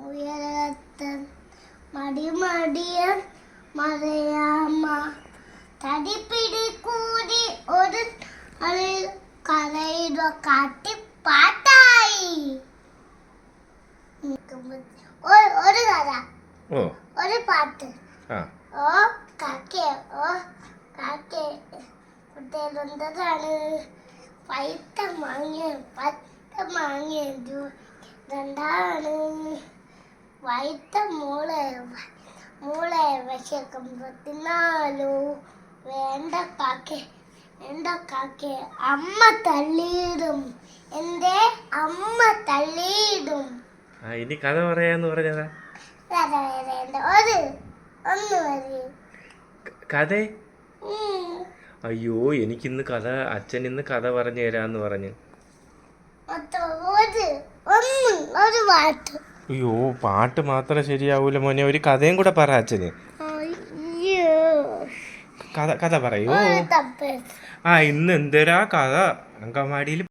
ഉയരത്തൻ മടിമടിയ മറയാമ ഒരു കാട്ടി പാട്ടായി. ഒരു- കഥ ഒരു പാട്ട്. ഓ കാക്കേ ഓ കാക്കേ. കുട്ടികളെന്താണ് പൈത്ത മാങ്ങിയ പത്ത രണ്ടാണ്. വൈത്ത മൂളെ മൂളെ വിശക്കുമ്പത്തിനാലു വേണ്ട കാക്കേ വേണ്ട കാക്കേ. അമ്മ തള്ളിയിടും. എന്റെ അമ്മ തള്ളിയിടും. ആ ഇനി കഥ പറയാന്ന് പറഞ്ഞതാ. കഥ വേണ്ട ഒരു ഒന്ന് കഥ? അയ്യോ എനിക്ക് ഇന്ന് കഥ അച്ഛൻ ഇന്ന് കഥ പറഞ്ഞു. തരാന്ന് പറഞ്ഞു ഒരു ഒന്ന് ഒരു പാട്ട് അയ്യോ പാട്ട് മാത്രം ശരിയാവൂല മോനെ. ഒരു കഥയും കൂടെ പറ അച്ഛന്. കഥ കഥ പറയൂ. ആ ഇന്ന് എന്തൊരാ കഥ? അങ്കമാടിയിൽ